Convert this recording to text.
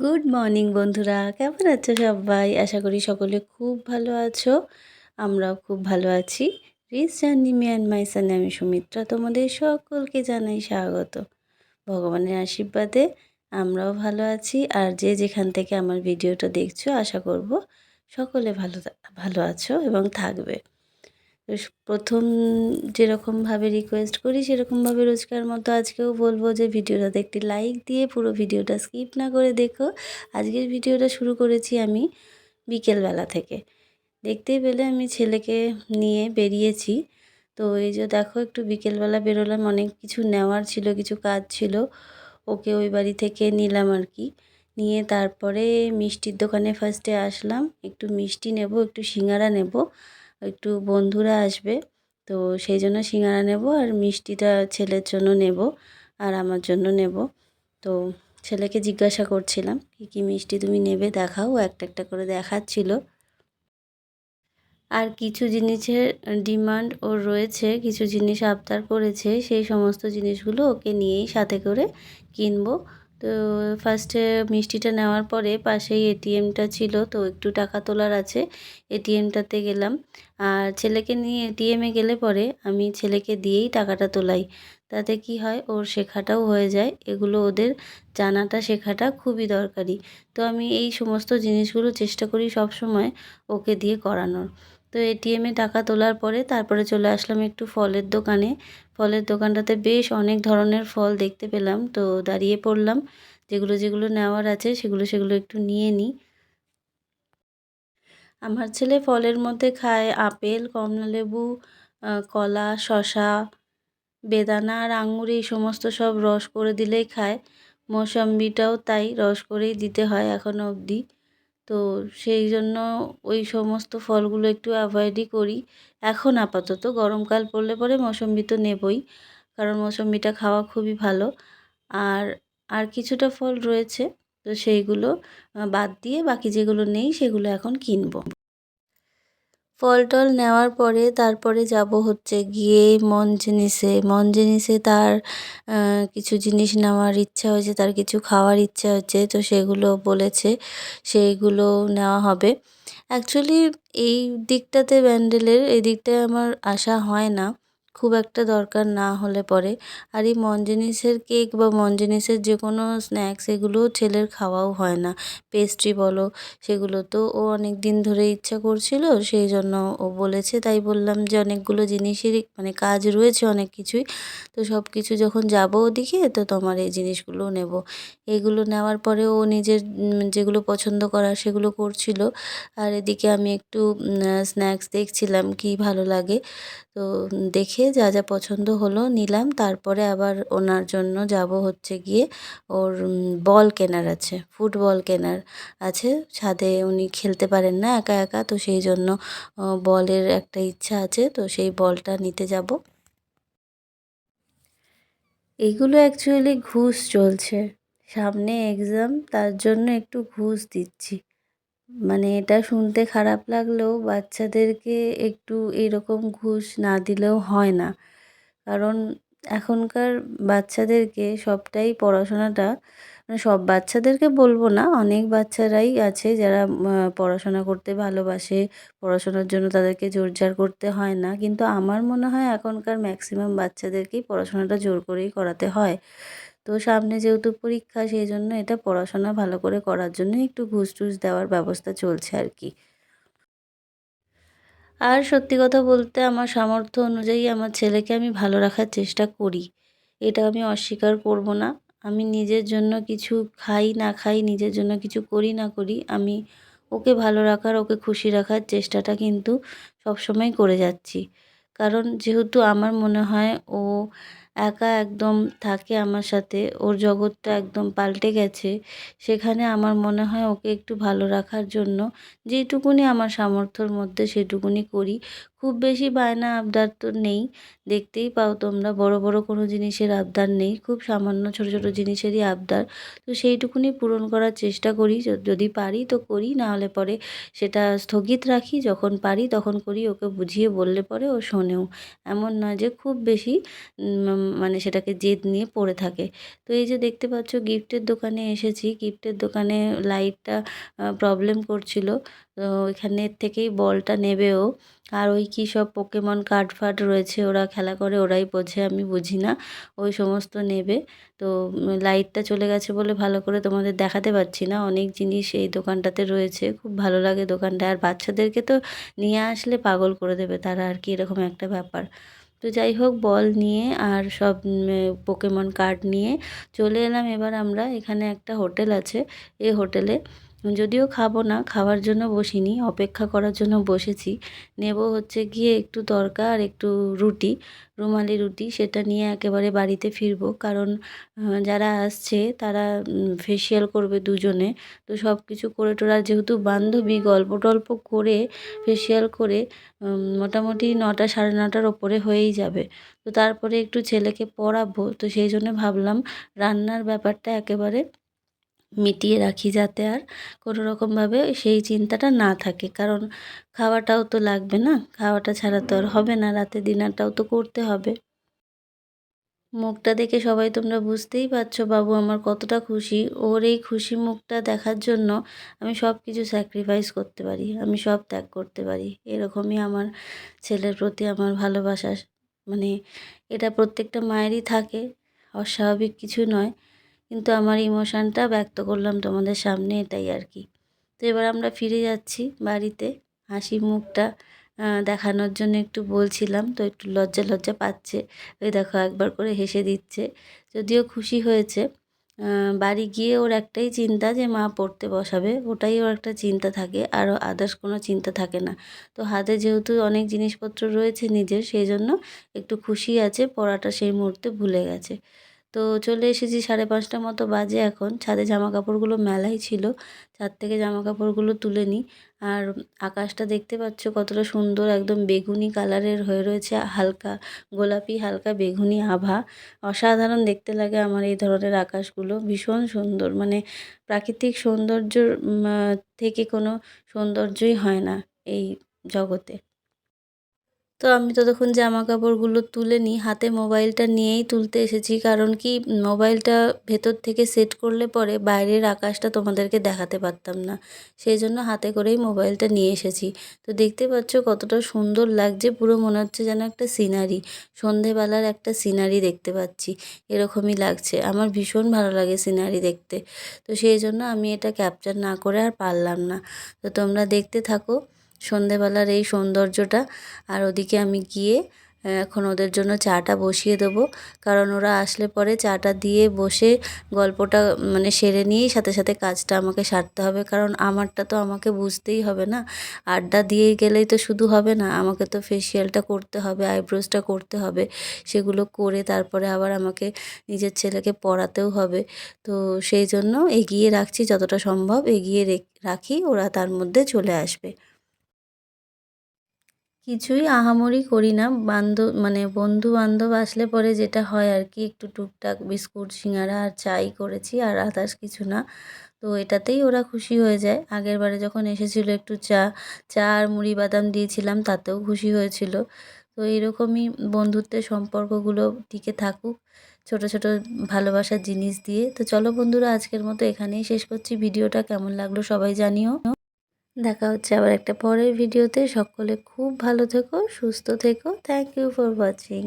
Good morning বন্ধুরা, কেমন আছো সবাই? আশা করি সকলে খুব ভালো আছো, আমরাও খুব ভালো আছি। রিস জার্নি মি অ্যান্ড মাই সানে আমি সুমিত্রা তোমাদের সকলকে জানাই স্বাগত। ভগবানের আশীর্বাদে আমরাও ভালো আছি, আর যে যেখান থেকে আমার ভিডিওটা দেখছ, আশা করব সকলে ভালো ভালো আছো এবং থাকবে। প্রথম যেরকমভাবে রিকোয়েস্ট করি, সেরকমভাবে রোজকার মতো আজকেও বলব যে ভিডিওটাতে একটি লাইক দিয়ে পুরো ভিডিওটা স্কিপ না করে দেখো। আজকের ভিডিওটা শুরু করেছি আমি বিকেলবেলা থেকে। দেখতেই পেলে আমি ছেলেকে নিয়ে বেরিয়েছি। তো এই যে দেখো, একটু বিকেলবেলা বেরোলাম, অনেক কিছু নেওয়ার ছিল, কিছু কাজ ছিল। ওকে ওই বাড়ি থেকে নিলাম আর কি। নিয়ে তারপরে মিষ্টির দোকানে ফার্স্টে আসলাম। একটু মিষ্টি নেব, একটু সিঙ্গারা নেব। একটু বন্ধুরা আসবে, তো সেই জন্য সিঙ্গারা নেব আর মিষ্টিটা ছেলের জন্য নেব আর আমার জন্য নেব। তো ছেলেকে জিজ্ঞাসা করছিলাম, কী কী মিষ্টি তুমি নেবে? দেখাও। একটা একটা করে দেখাচ্ছিল। আর কিছু জিনিসের ডিমান্ড ওর রয়েছে, কিছু জিনিস আবদার করেছে, সেই সমস্ত জিনিসগুলো ওকে নিয়েই সাথে করে কিনবো। তো ফার্স্টে মিষ্টিটা নেওয়ার পরে পাশেই এটিএমটা ছিল, তো একটু টাকা তোলার আছে। এটিএমটাতে গেলাম। আর ছেলেকে নিয়ে এটিএমে গেলে পরে আমি ছেলেকে দিয়েই টাকাটা তোলাই। তাতে কি হয়, ওর শেখাটাও হয়ে যায়। এগুলো ওদের জানাটা, শেখাটা খুবই দরকারি। তো আমি এই সমস্ত জিনিসগুলো চেষ্টা করি সব সময় ওকে দিয়ে করানোর। তো এটিএমে টাকা তোলার পরে তারপরে চলে আসলাম একটু ফলের দোকানে। ফলের দোকানটাতে বেশ অনেক ধরনের ফল দেখতে পেলাম। তো দাঁড়িয়ে পড়লাম। যেগুলো যেগুলো নেওয়ার আছে সেগুলো সেগুলো একটু নিয়ে নিই আমার ছেলে ফলের মধ্যে খায় আপেল, কমলালেবু কলা শশা বেদানা আর আঙুর, এই সমস্ত সব রস করে দিলেই খায়। মৌসম্বিটাও তাই রস করেই দিতে হয় এখনও অবধি। তো সেই জন্য ওই সমস্ত ফলগুলো একটু অ্যাভয়েডই করি। এখন আপাতত গরমকাল পড়লে পরে মৌসম্বি তো নেবই, কারণ মৌসম্বিটা খাওয়া খুবই ভালো। আর আর কিছুটা ফল রয়েছে, তো সেইগুলো বাদ দিয়ে বাকি যেগুলো নেই সেগুলো এখন কিনবো। ফল টল নেওয়ার পরে তারপরে যাব হচ্ছে গিয়ে মন জিনিসে মন জিনিসে তার কিছু জিনিস নেওয়ার ইচ্ছা হয়েছে, তার কিছু খাওয়ার ইচ্ছা হচ্ছে তো সেগুলো বলেছে সেইগুলো নেওয়া হবে। অ্যাকচুয়ালি এই দিকটাতে ব্যান্ডেলের, এই দিকটায় আমার আসা হয় না। খুব একটা দরকার না হলে পরে। আর এই মনজিনিসের কেক বা মনজিনিসের যে কোনো স্ন্যাক্স, এগুলো ছেলের খাওয়াও হয় না। পেস্ট্রি বলো, সেগুলো তো ও অনেক দিন ধরে ইচ্ছা করছিল, সেই জন্য ও বলেছে, তাই বললাম যে অনেকগুলো জিনিসেরই মানে কাজ রয়েছে অনেক কিছুই। তো সব কিছু যখন যাব ওদিকে, তো তোমার এই জিনিসগুলো নেব। এগুলো নেওয়ার পরে ও নিজের যেগুলো পছন্দ করার সেগুলো করছিল। আর এদিকে আমি একটু স্ন্যাক্স দেখছিলাম, কি ভালো লাগে। তো দেখে যা যা পছন্দ হলো নিলাম। তারপরে আবার ওনার জন্য যাব হচ্ছে গিয়ে ওর বল কেনার আছে, ফুটবল কেনার আছে। ছাদে উনি খেলতে পারেন না একা একা, তো সেই জন্য বলের একটা ইচ্ছা আছে, তো সেই বলটা নিতে যাব। এগুলো অ্যাকচুয়ালি ঘুষ চলছে। সামনে এক্সাম তার জন্য একটু ঘুষ দিচ্ছি। মানে এটা শুনতে খারাপ লাগলেও বাচ্চাদেরকে একটু এরকম ঘুষ না দিলেও হয় না। কারণ এখনকার বাচ্চাদেরকে সবটাই পড়াশোনাটা মানে সব বাচ্চাদেরকে বলব না, অনেক বাচ্চারাই আছে যারা পড়াশোনা করতে ভালোবাসে, পড়াশোনার জন্য তাদেরকে জোরজার করতে হয় না। কিন্তু আমার মনে হয় এখনকার ম্যাক্সিমাম বাচ্চাদেরকেই পড়াশোনাটা জোর করেই করাতে হয়। তো সামনে যেহেতু পরীক্ষা, সেই জন্য এটা পড়াশোনা ভালো করে করার জন্য একটু ঘুষ টুস দেওয়ার ব্যবস্থা চলছে আর কি। আর সত্যি কথা বলতে আমার সামর্থ্য অনুযায়ী আমার ছেলেকে আমি ভালো রাখার চেষ্টা করি। এটা আমি অস্বীকার করব না। আমি নিজের জন্য কিছু খাই, না খাই, নিজের জন্য কিছু করি, না করি, আমি ওকে ভালো রাখার, ওকে খুশি রাখার চেষ্টাটা কিন্তু সবসময় করে যাচ্ছি। কারণ যেহেতু আমার মনে হয় ও একা একদম থাকে আমার সাথে। ওর জগৎটা একদম পাল্টে গেছে। সেখানে আমার মনে হয় ওকে একটু ভালো রাখার জন্য যেটুকুনি আমার সামর্থ্যর মধ্যে সেটুকুনি করি। খুব বেশি বায়না আবদার তো নেই। দেখতেই পাও তোমরা বড় বড় কোনো জিনিসের আবদার নেই। খুব সামান্য ছোট ছোট জিনিসেরই আবদার। তো সেইটুকুনি পূরণ করার চেষ্টা করি। যদি পারি তো করি, না হলে পরে সেটা স্থগিত রাখি। যখন পারি তখন করি। ওকে বুঝিয়ে বললে পরে ও শোনেও। এমন নয় যে খুব বেশি মানে সেটাকে জেদ নিয়ে পড়ে থাকে। তো এই যে দেখতে পাচ্ছ গিফটের দোকানে এসেছি। গিফটের দোকানে লাইটটা প্রবলেম করছিল। তো এখানের থেকেই বলটা নেবে ও। আর ওই কী সব পোকেমন কার্ড ফার্ড রয়েছে, ওরা খেলা করে, ওরাই বোঝে, আমি বুঝি না। ওই সমস্ত নেবে। তো লাইটটা চলে গেছে বলে ভালো করে তোমাদের দেখাতে পারছি না। অনেক জিনিস এই দোকানটাতে রয়েছে। খুব ভালো লাগে দোকানটা। আর বাচ্চাদেরকে তো নিয়ে আসলে পাগল করে দেবে। তারা আর কি এরকম একটা ব্যাপার। তো যাই হোক, বল নিয়ে আর সব পোকেমন কার্ড নিয়ে চলে এলাম। এবার আমরা এখানে একটা হোটেল আছে। এই হোটেলে যদিও খাব না, খাওয়ার জন্য বসিনি, অপেক্ষা করার জন্য বসেছি। নেব হচ্ছে গিয়ে একটু তরকা আর একটু রুটি, রুমালি রুটি, সেটা নিয়ে একেবারে বাড়িতে ফিরবো। কারণ যারা আসছে তারা ফেসিয়াল করবে দুজনে। তো সব কিছু করে টোরা যেহেতু বান্ধবী, গল্প টল্প করে ফেসিয়াল করে মোটামুটি নটা সাড়ে নটার ওপরে হয়েই যাবে। তো তারপরে একটু ছেলেকে পড়াবো, তো সেই জন্য ভাবলাম রান্নার ব্যাপারটা একেবারে মিটিয়ে রাখি যাতে আর কোনো রকমভাবে সেই চিন্তাটা না থাকে। কারণ খাওয়াটাও তো লাগবে না, খাওয়াটা ছাড়া তো আর হবে না, রাতে ডিনারটাও তো করতে হবে। মুখটা দেখে সবাই তোমরা বুঝতেই পারছ, বাবু আমার কতটা খুশি। ওর এই খুশি মুখটা দেখার জন্য আমি সব কিছু স্যাক্রিফাইস করতে পারি, আমি সব ত্যাগ করতে পারি। এরকমই আমার ছেলের প্রতি আমার ভালোবাসা মানে এটা প্রত্যেকটা মায়েরই থাকে, অস্বাভাবিক কিছু নয়। কিন্তু আমার ইমোশানটা ব্যক্ত করলাম তোমাদের সামনে এটাই আর কি। তো এবার আমরা ফিরে যাচ্ছি বাড়িতে। হাসি মুখটা দেখানোর জন্য একটু বলছিলাম, তো একটু লজ্জা লজ্জা পাচ্ছে। ওই দেখো একবার করে হেসে দিচ্ছে। যদিও খুশি হয়েছে। বাড়ি গিয়ে ওর একটাই চিন্তা যে মা পড়তে বসাবে, ওটাই ওর একটা চিন্তা থাকে, আর আদার্স কোনো চিন্তা থাকে না। তো হাতে যেহেতু অনেক জিনিসপত্র রয়েছে নিজের, সেই জন্য একটু খুশি আছে, পড়াটা সেই মুহূর্তে ভুলে গেছে। তো চলে এসেছি সাড়ে পাঁচটা মতো বাজে এখন। ছাদে জামা কাপড়গুলো মেলাই ছিল। ছাদ থেকে জামা কাপড়গুলো তুলে নিই। আর আকাশটা দেখতে পাচ্ছ কতটা সুন্দর, একদম বেগুনি কালারের হয়ে রয়েছে, হালকা গোলাপি, হালকা বেগুনি আভা। অসাধারণ দেখতে লাগে আমার এই ধরনের আকাশগুলো, ভীষণ সুন্দর। মানে প্রাকৃতিক সৌন্দর্য থেকে কোনো সৌন্দর্যই হয় না এই জগতে। তো আমি ততক্ষণ জামা কাপড়গুলো তুলে নিই। হাতে মোবাইলটা নিয়েই তুলতে এসেছি। কারণ কি, মোবাইলটা ভেতর থেকে সেট করলে পরে বাইরের আকাশটা তোমাদেরকে দেখাতে পারতাম না। সেই জন্য হাতে করেই মোবাইলটা নিয়ে এসেছি। তো দেখতে পাচ্ছ কতটা সুন্দর লাগছে। পুরো মনে হচ্ছে যেন একটা সিনারি। সন্ধেবেলার একটা সিনারি দেখতে পাচ্ছি। এরকমই লাগছে। আমার ভীষণ ভালো লাগে সিনারি দেখতে। তো সেই জন্য আমি এটা ক্যাপচার না করে আর পারলাম না। তো তোমরা দেখতে থাকো। সন্ধেবেলার এই সৌন্দর্যটা। আর ওদিকে আমি গিয়ে এখন ওদের জন্য চাটা বসিয়ে দেবো। কারণ ওরা আসলে পরে চাটা দিয়ে বসে গল্পটা মানে সেরে নিয়েই সাথে সাথে কাজটা আমাকে সারতে হবে। কারণ আমারটা তো আমাকে বুঝতেই হবে না। আড্ডা দিয়ে গেলেই তো শুধু হবে না, আমাকে তো ফেসিয়ালটা করতে হবে আইব্রোসটা করতে হবে, সেগুলো করে তারপরে আবার আমাকে নিজের ছেলেকে পড়াতেও হবে। তো সেই জন্য এগিয়ে রাখছি, যতটা সম্ভব এগিয়ে রাখি, ওরা তার মধ্যে চলে আসবে। কিছুই আহামরি করি না। বান্ধব মানে বন্ধু বান্ধব আসলে পরে যেটা হয় আর কি, একটু টুকটাক বিস্কুট, সিঙ্গারা আর চাই করেছি আর আদার্স কিছু না। তো এটাতেই ওরা খুশি হয়ে যায়। আগের বারে যখন এসেছিল একটু চা চা আর মুড়ি বাদাম দিয়েছিলাম, তাতেও খুশি হয়েছিল। তো এরকমই বন্ধুত্বের সম্পর্কগুলো টিকে থাকুক, ছোট ছোট ভালোবাসার জিনিস দিয়ে। তো চলো বন্ধুরা, আজকের মতো এখানেই শেষ করছি। ভিডিওটা কেমন লাগল সবাই জানিও। দেখা হচ্ছে আবার একটা পরের ভিডিওতে। সকলে খুব ভালো থেকো, সুস্থ থেকো। Thank you for watching